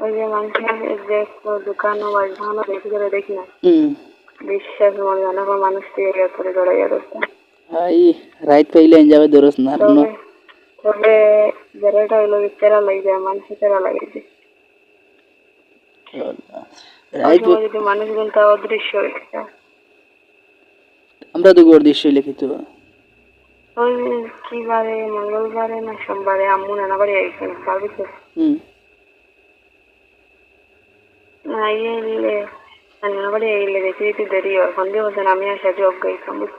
ওই যে মানুষের যে দোকান বাড়ি ভাঙানো দেখি করে দেখি না। বিশ্বাস মনে হয় না মানুষ দিয়ে করে। আই রাইত পাইলে যাবে দরস না তবে হইল যে লাগে যায় মানুষের তেরা লাগে যে যদি মানুষগুলো তা অদৃশ্য হয়ে আমরা তো গোর দৃশ্য লিখিত ওই কি বারে মঙ্গলবারে না সোমবারে আম্মু নানা বাড়ি হুম। আইলে দেখি একটু দেরি হয় সন্ধ্যে বলছেন আমি আর সাথে অজ্ঞাইতাম বুঝছ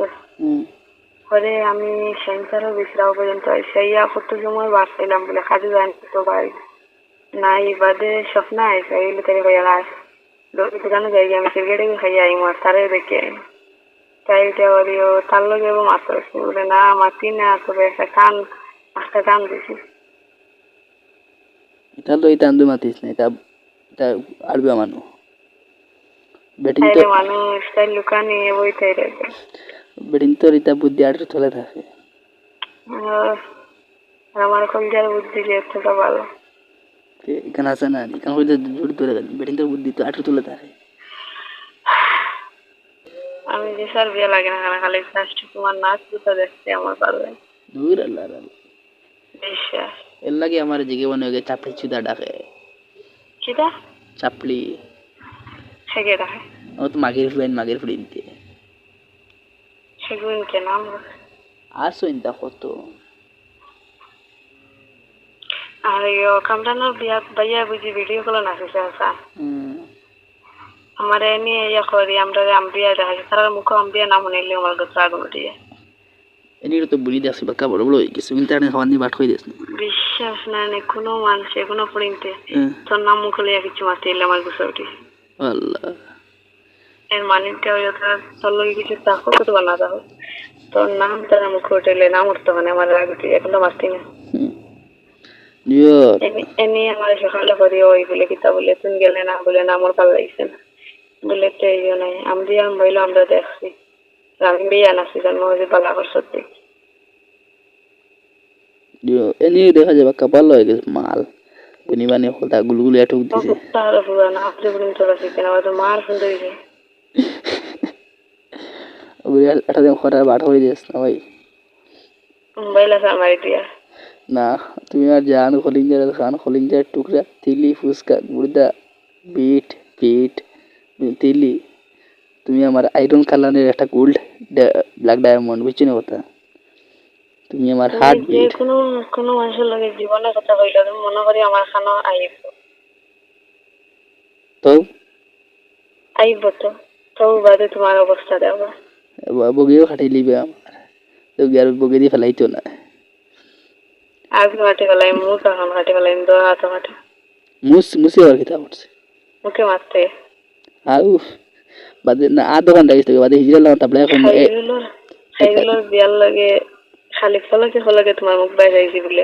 পরে আমি সেন্টারও বিশ্রাম পর্যন্ত সেই কত সময় বাঁচছিলাম বলে কাজে যায়নি তো ভাই না এই বাদে স্বপ্ন আইসে এইগুলো তাই হয়ে আস দোকানে যাই আমি সিগারেট খাই আই মার তারে দেখে তাই এটা ওরি ও তার লগে এবং মাত্র বলে না মাতি না তবে একটা কান একটা কান দিছি এটা তো এটা আন্দু মাতিস না এটা তো তো আটকে চলে থাকে। আমার কলজার বুদ্ধি যে এতটা ভালো। এখানে আছে না এখানে হইলে ধরে গেল বেটিং তোর বুদ্ধি তো আটকে থাকে। আমি যে স্যার বিয়ে লাগে না কেন খালি তোমার নাচ দুটো দেখতে আমার লাগে। দূর আল্লাহ আল্লাহ। এর লাগে আমার জিগে মনে হয় চাপড়ি চুদা ডাকে। ইন্তা কত? আর ইয়ো কামরানোর বিয়া বাইয়া বুঝি ভিডিও গুলো নাচিছে আসা হুম আমার এনে ইয়া করি আমরা আম্বিয়া দেখাচ্ছি তার মুখ আম্বিয়া নাম শুনিলে আমার গোত্র আগুন উঠে যায় এনি তো বুড়ি দেখছি বাক্কা বড় বড় হয়ে গেছে। ইন্টারনেট হওয়ার নিয়ে বাট হয়ে দিস বিশ্বাস না নে কোনো মানুষ কোনো পড়িনতে হ্যাঁ তোর নাম মুখ লিয়া কিছু মাতি এলে আমার গুছো উঠে। আল্লাহ। এর মানিকটা ওই তোর তোর লগে কিছু তাকো কত বানা দাও। তোর নাম তার মুখ উঠেলে নাম উঠতে মানে আমার রাগ উঠে এখন তো মারতি না। হুম। জিও এনে- এনে আমার সকালে করি ওই বলে কিতা বলে তুমি গেলে না বলে না আমার ভালো লাগছে না। বলে তো এই নাই আমি বইলো আমরা দেখছি। আমি বিয়া নাছি জন্ম হয়েছে করছ দেখি জিও এনি দেখা যায় বাক্কা ভালো হয়ে গেছে মাল। বনি বানি হলতা গুলগুলি আটক দিছে। তার পুরানো আপনি বলুন চলে না মার ওগুলি একটা দিন খরার বাট হয়ে দিস না ভাই? মোবাইল আছে আমার দিয়া না তুমি আর জান খলিঞ্জার খান খলিঞ্জার টুকরা তিলি ফুচকা গুড়দা বিট পিট তিলি তুমি আমার আয়রন কালারের একটা গোল্ড ব্ল্যাক ডায়মন্ড বুঝছি না কথা? তুমি আমার হার্ট যে কোনো কোনো মানুষের লগে জীবনের কথা কইলে তুমি মনে করি আমার খানো আইব। তো? আইব তো। তো বাদে তোমার অবস্থা দেওয়া বগিও খাটাই লিবে আমার। তো আর বগে দিয়ে ফেলাইতো না আগে মাটি ফেলাই মুখ এখন মাটি ফেলাই দো হাত মাটি। মুস মুসি আর কিতা করছে মুখে মারতে। আর উফ বাদে না আর দোকান রাখিস বাদে হিজড়া লাগাম তাপলে এখন এ- খাইগুলোর খাইগুলোর বিয়ার লাগে খালি ফলকে ফলকে তোমার মুখ বাইরে আইছি বলে।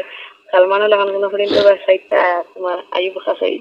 সালমানের লাগান কোনো ফিলিং তো তোমার আইব খাসাই